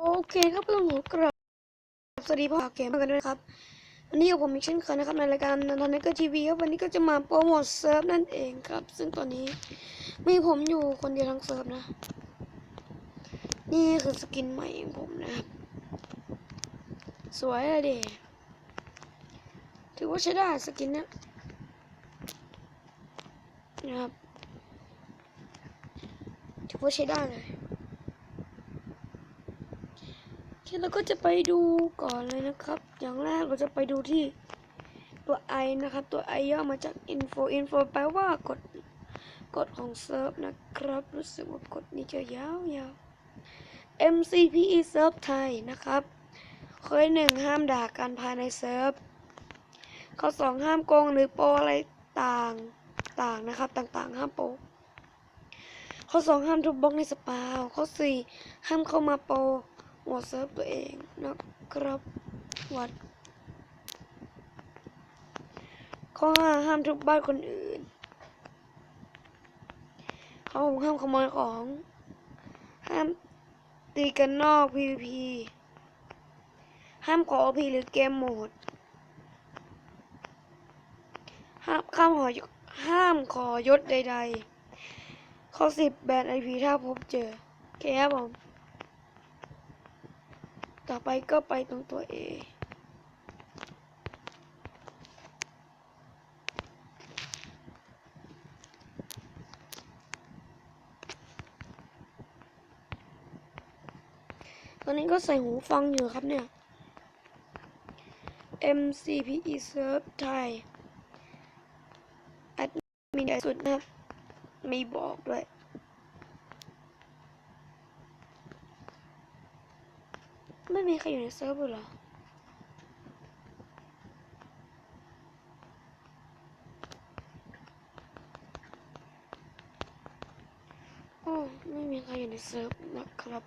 โอเคครับต้องหัวกราบสวัสดีพ่อเกมกันด้วยครับวันนี้กับผมอีกเช่นเคยนะครับในรายการนันทนเกอร์ทีวีครับวันนี้ก็จะมาโปรโมทเซิร์ฟนั่นเองครับ ซึ่งตอนนี้มีผมอยู่คนเดียวทั้งเซิร์ฟนะ นี่คือสกินใหม่ของผมนะครับสวยเลยเดถือว่าใช้ได้สกินเนี้ยนะครับถือว่าใช้ได้เลย โอเคเราก็จะไปดูก่อนเลยนะครับ อย่างแรกเราจะไปดูที่ตัว i นะครับ ตัว i ย่อมาจาก info info แปลว่ากฎกฎของเซิร์ฟนะครับ รู้สึกว่ากฎนี้จะยาวยาว MCPE เซิร์ฟไทยนะครับข้อหนึ่งห้ามด่ากันภายในเซิร์ฟข้อสองห้ามโกงหรือโปอะไรต่างต่างนะครับ ต่างๆ ห้ามโปข้อสองห้ามทุบบล็อกในสปาวข้อสี่ห้ามเข้ามาโป หมดเซิร์ฟตัวเองนะครับวัดข้อห้าห้ามทุบบ้านคนอื่นข้อหกห้ามขโมยของ ห้ามตีกันนอก PVP ห้ามขอ OP หรือเกมโหมด ห้ามข้ามหอยห้ามขอยศใด ๆ ข้อสิบแบนไอพีถ้าพบเจอ โอเคครับผม ต่อไปก็ไปตรงตัว A ตอนนี้ก็ใส่หูฟังอยู่ครับเนี่ย MCPE Serve ไทยแอดมินใหญ่สุดนะครับม่บอกด้วย ไม่มีใครอยู่ในเซิร์ฟเลยเหรอโอ้ไม่มีใครอยู่ในเซิร์ฟนะครับ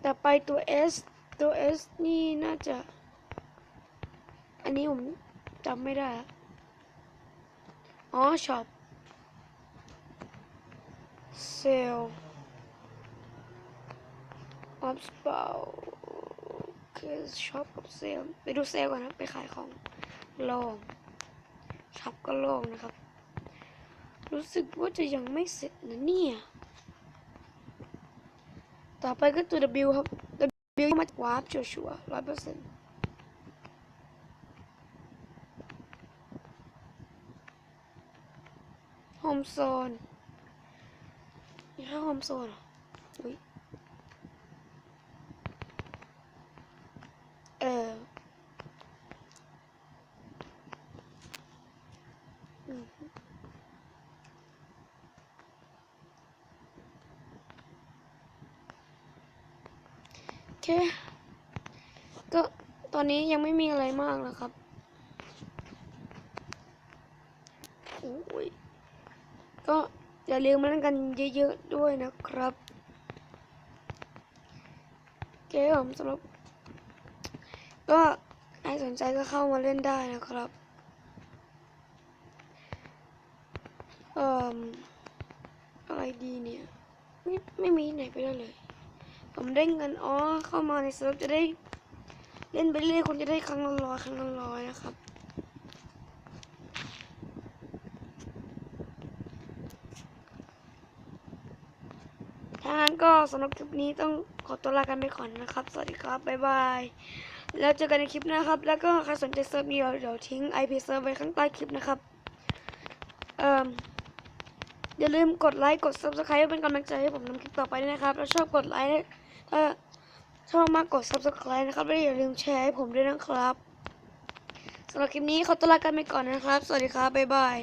แต่ไปตัว S ตัว S นี่น่าจะ อันนี้ผมจำไม่ได้อะอ๋อช็อปเซล ออฟสเปาคือช็อปกับเซลไปดูเซลก่อนนะไปขายของโล่งช็อปก็โล่งนะครับ รู้สึกว่าจะยังไม่เสร็จนะเนี่ยต่อไปก็ตัว W ครับ W มาวาร์ปชัวร์ร้อยเปอร์เซ็นต์โฮมโซนนี่ถ้าโฮมโซนเหรออุ้ย เออโอเคก็ตอนนี้ยังไม่มีอะไรมากนะครับโอ้ยก็อย่าลืมมาเล่นกันเยอะๆด้วยนะครับ โอเคผมสำหรับ ก็ใครสนใจก็เข้ามาเล่นได้นะครับเอ่ออะไรดีเนี่ย ไม่ไม่มีไหนไปได้เลย ผมได้เงินอ๋อเข้ามาในเซิร์ฟจะได้ เล่นไปเรื่อยคนจะได้ครั้งละร้อยครั้งละร้อยนะครับถ้างั้นก็สำหรับคลิปนี้ต้องขอตัวลากันไปก่อนนะครับ สวัสดีครับ บ๊ายบาย แล้วเจอกันในคลิปหนะครับ แล้วก็ใครสนใจเซิร์ฟนี้เดี๋ยวทิ้ง IP เซิร์ฟไว้ข้างใต้คลิปนะครับเอ่ออย่าลืมกดไลค์กด Subscribe เพื่อเป็นกำลังใจให้ผมทำคลิปต่อไปด้วยนะครับ แล้วชอบกดไลค์ถ้าชอบมากกด Subscribe นะครับ แล้วอย่าลืมแชร์ให้ผมด้วยนะครับสำหรับคลิปนี้ขอตัวลากันไปก่อนนะครับ สวัสดีครับ บ๊ายบาย